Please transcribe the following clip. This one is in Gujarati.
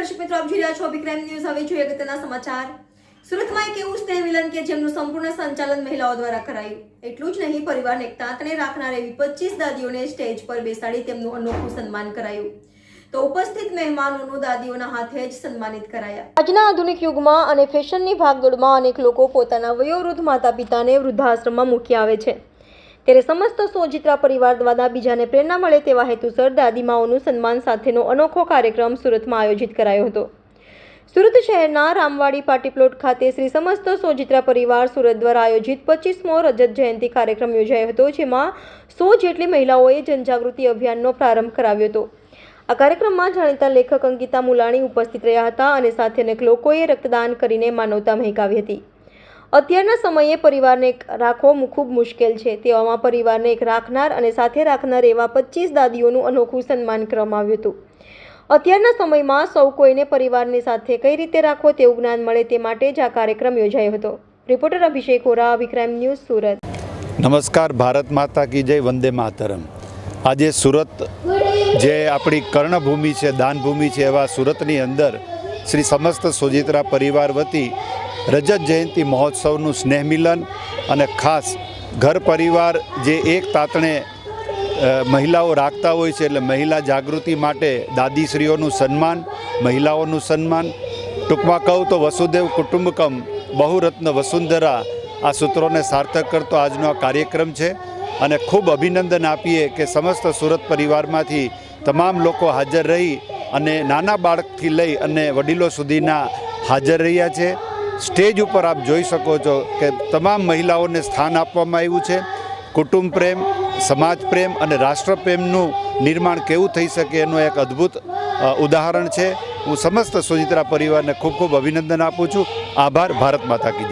દર્શક મિત્રો, આપ જોઈ રહ્યા છો અભિક્રાઇમ ન્યૂઝ. હવે જોઈએ અગત્યના સમાચાર. સુરતમાં એક એવું સ્નેહ મિલન કે જેમનું સંપૂર્ણ સંચાલન મહિલાઓ દ્વારા કરાયું. એટલું જ નહીં પરિવારને એક તાંતણે રાખનાર એવી પચીસ દાદીઓને સ્ટેજ પર બેસાડી તેમનું અનોખું સન્માન કરાયું. તો ઉપસ્થિત મહેમાનોનું દાદીઓના હાથે જ સન્માનિત કરાયા. આજના આધુનિક યુગમાં અને ફેશનની ભાગદોડમાં અનેક લોકો પોતાના વયોવૃદ્ધ માતા પિતાને વૃદ્ધાશ્રમમાં મૂકી આવે છે. ત્યારે સમસ્ત સોજિત્રા પરિવાર દ્વારા બીજાને પ્રેરણા મળે તેવા હેતુસર દાદીમાઓનું સન્માન સાથેનો અનોખો કાર્યક્રમ સુરતમાં આયોજિત કરાયો હતો. સુરત શહેરના રામવાડી પાટીપ્લોટ ખાતે શ્રી સમસ્ત સોજિત્રા પરિવાર સુરત દ્વારા આયોજિત પચીસમો રજત જયંતિ કાર્યક્રમ યોજાયો હતો, જેમાં સો જેટલી મહિલાઓએ જનજાગૃતિ અભિયાનનો પ્રારંભ કરાવ્યો હતો. આ કાર્યક્રમમાં જાણીતા લેખક અંકિતા મુલાણી ઉપસ્થિત રહ્યા હતા અને સાથે અનેક લોકોએ રક્તદાન કરીને માનવતા મહેકાવી હતી. અત્યારના સમયે પરિવારને રાખવું ખૂબ મુશ્કેલ છે. તેવામાં પરિવારને એક રાખનાર અને સાથે રાખનાર એવા પચીસ દાદીઓનું અનોખું સન્માન કરવામાં આવ્યું હતું. અત્યારના સમયમાં સૌ કોઈને પરિવારની સાથે કઈ રીતે રાખવો તેવું જ્ઞાન મળે તે માટે જ આ કાર્યક્રમ યોજાયો હતો. Reporter Abhishek Hora Abhi crime news, Surat. નમસ્કાર, ભારત માતા કી જય, વંદે માતરમ. આજે સુરત જે આપણી કર્ણભૂમિ છે, દાનભૂમિ છે એવા સુરતની અંદર શ્રી સમસ્ત સોજિત્રા પરિવાર વતી રજત જયંતિ મહોત્સવનું સ્નેહ મિલન અને ખાસ ઘર પરિવાર જે એક તાતણે મહિલાઓ રાખતા હોય છે એટલે મહિલા જાગૃતિ માટે દાદીશ્રીઓનું સન્માન, મહિલાઓનું સન્માન. ટૂંકમાં કહું તો વસુદેવ કુટુંબકમ બહુરત્ન વસુંધરા આ સૂત્રોને સાર્થક કરતો આજનો આ કાર્યક્રમ છે. અને ખૂબ અભિનંદન આપીએ કે સમસ્ત સુરત પરિવારમાંથી તમામ લોકો હાજર રહી અને નાના બાળકથી લઈ અને વડીલો સુધીના હાજર રહ્યા છે. સ્ટેજ ઉપર આપ જોઈ શકો છો કે તમામ મહિલાઓને સ્થાન આપવામાં આવ્યું છે. કુટુંબ પ્રેમ, સમાજ પ્રેમ અને રાષ્ટ્ર પ્રેમનું નિર્માણ કેવું થઈ શકે એનું એક અદ્ભુત ઉદાહરણ છે. હું સમસ્ત સુજિત્રા પરિવારને ખૂબ ખૂબ અભિનંદન આપું છું. આભાર. ભારત માતા કી